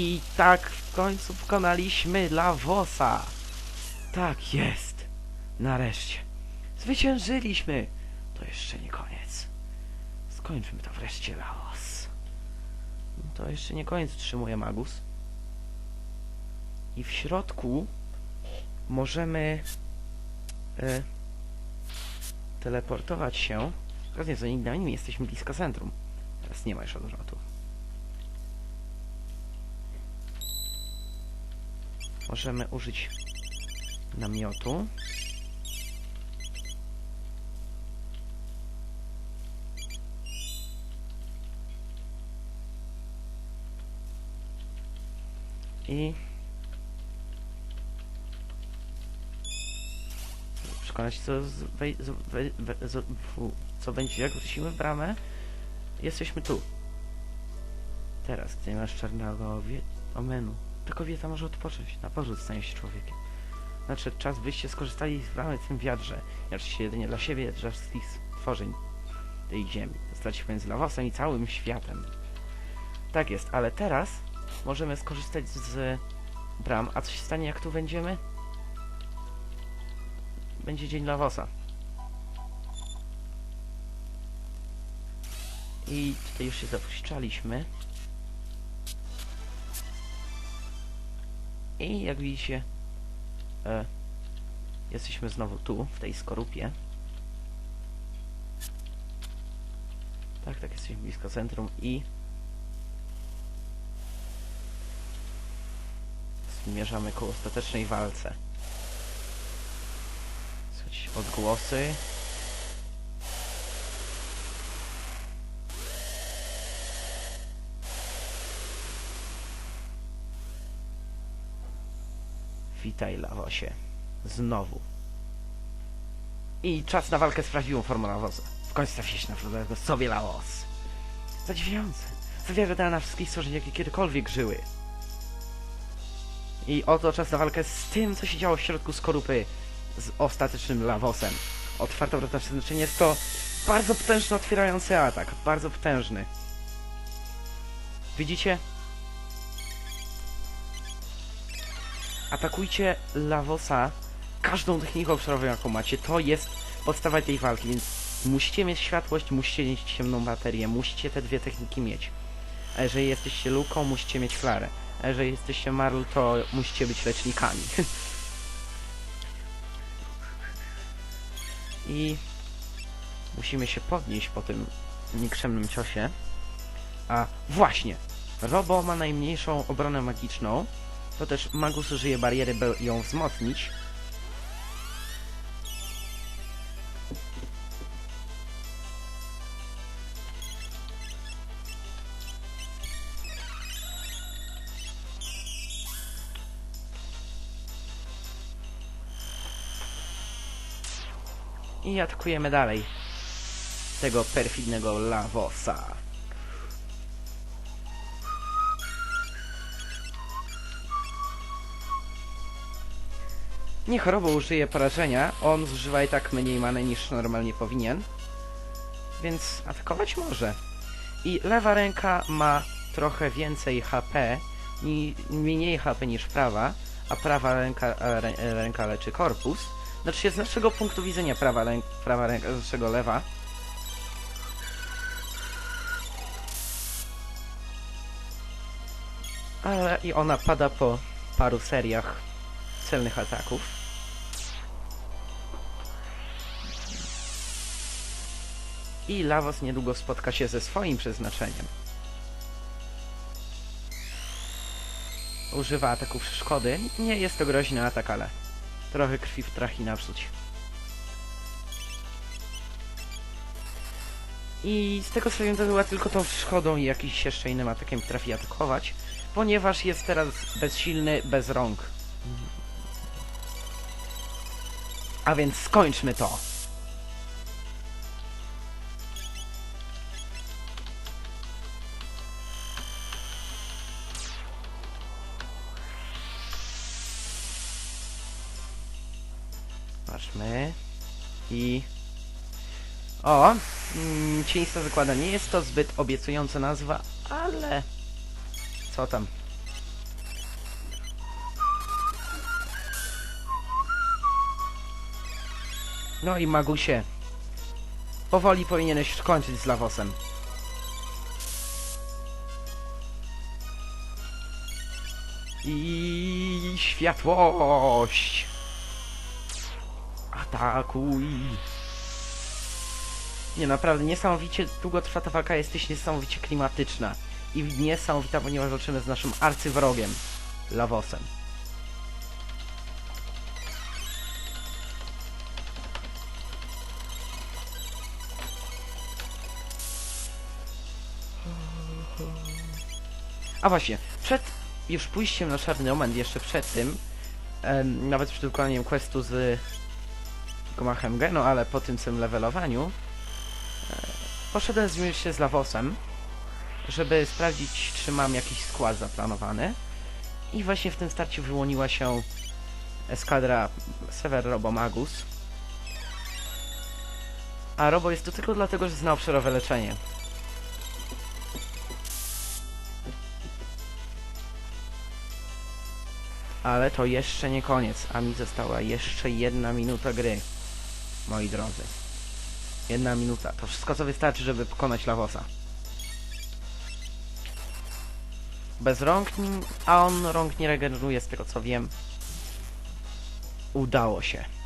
I tak w końcu pokonaliśmy Lavosa. Tak jest. Nareszcie. Zwyciężyliśmy. To jeszcze nie koniec. Skończmy to wreszcie, Laos. To jeszcze nie koniec, utrzymuje Magus. I w środku możemy e, teleportować się. Zgodnie z nimi jesteśmy blisko centrum. Teraz nie ma już odwrotu. Możemy użyć namiotu. I przekonać co, z, fu, co będzie jak wrócimy w bramę. Jesteśmy tu. Teraz, gdy masz czarnego wie, omenu, ta kobieta może odpocząć, na powrót stanie się człowiekiem. Nadszedł czas, byście skorzystali z w tym wiadrze. Jacz się jedynie dla siebie, dla wszystkich stworzeń tej ziemi. Zostać między Lawosem i całym światem. Tak jest, ale teraz możemy skorzystać z bram. A co się stanie, jak tu będziemy? Będzie dzień Lawosa. I tutaj już się zapuszczaliśmy. I jak widzicie, e, jesteśmy znowu tu, w tej skorupie. Tak, tak, jesteśmy blisko centrum i zmierzamy ku ostatecznej walce. Słychać odgłosy. Witaj, Lawosie. Znowu. I czas na walkę z prawdziwą formą Lawosa. W końcu trafi się na sobie Laos. Zadziwiające. Zawiera dana wszystkich stworzeń, jakie kiedykolwiek żyły. I oto czas na walkę z tym, co się działo w środku skorupy z ostatecznym Lavosem. Otwarta wrota przeznaczenie jest to bardzo potężny otwierający atak. Bardzo potężny. Widzicie? Atakujcie Lavosa każdą techniką obszarową, jaką macie. To jest podstawa tej walki, więc musicie mieć światłość, musicie mieć ciemną materię, musicie te dwie techniki mieć. A jeżeli jesteście Luką, musicie mieć flarę. A jeżeli jesteście Marl, to musicie być lecznikami. I musimy się podnieść po tym nikczemnym ciosie. A właśnie, Robo ma najmniejszą obronę magiczną. To też Magus użyje bariery, by ją wzmocnić. I atakujemy dalej tego perfidnego Lavosa. Nie chorobo użyje porażenia, on zużywa i tak mniej many niż normalnie powinien, więc atakować może. I lewa ręka ma trochę więcej HP, ni mniej HP niż prawa, a prawa ręka, rę, ręka leczy korpus. Znaczy z naszego punktu widzenia prawa, prawa ręka, z naszego lewa. Ale i ona pada po paru seriach celnych ataków. I Lavos niedługo spotka się ze swoim przeznaczeniem. Używa ataków szkody. Nie jest to groźny atak, ale trochę krwi w trachi napsuć. I z tego co to była tylko tą szkodą i jakimś jeszcze innym atakiem trafi atakować, ponieważ jest teraz bezsilny, bez rąk. A więc skończmy to! Patrzmy. I... O! Mm, Cieństa zakłada. Nie jest to zbyt obiecująca nazwa, ale... Co tam? No i Magusie. Powoli powinieneś skończyć z Lavosem. I światłość! Atakuj. Nie, naprawdę niesamowicie długo trwa ta walka, jesteś niesamowicie klimatyczna. I niesamowita, ponieważ walczymy z naszym arcywrogiem, Lawosem. A właśnie, przed już pójściem na czarny moment, jeszcze przed tym, em, nawet przed wykonaniem questu z Gomachem Genu, ale po tym całym levelowaniu, e, poszedłem się z Lawosem, żeby sprawdzić, czy mam jakiś skład zaplanowany. I właśnie w tym starciu wyłoniła się eskadra Sever Robo Magus. A Robo jest tu tylko dlatego, że zna obszarowe leczenie. Ale to jeszcze nie koniec, a mi została jeszcze jedna minuta gry, moi drodzy. Jedna minuta. To wszystko, co wystarczy, żeby pokonać Lawosa. Bez rąk, a on rąk nie regeneruje, z tego co wiem. Udało się.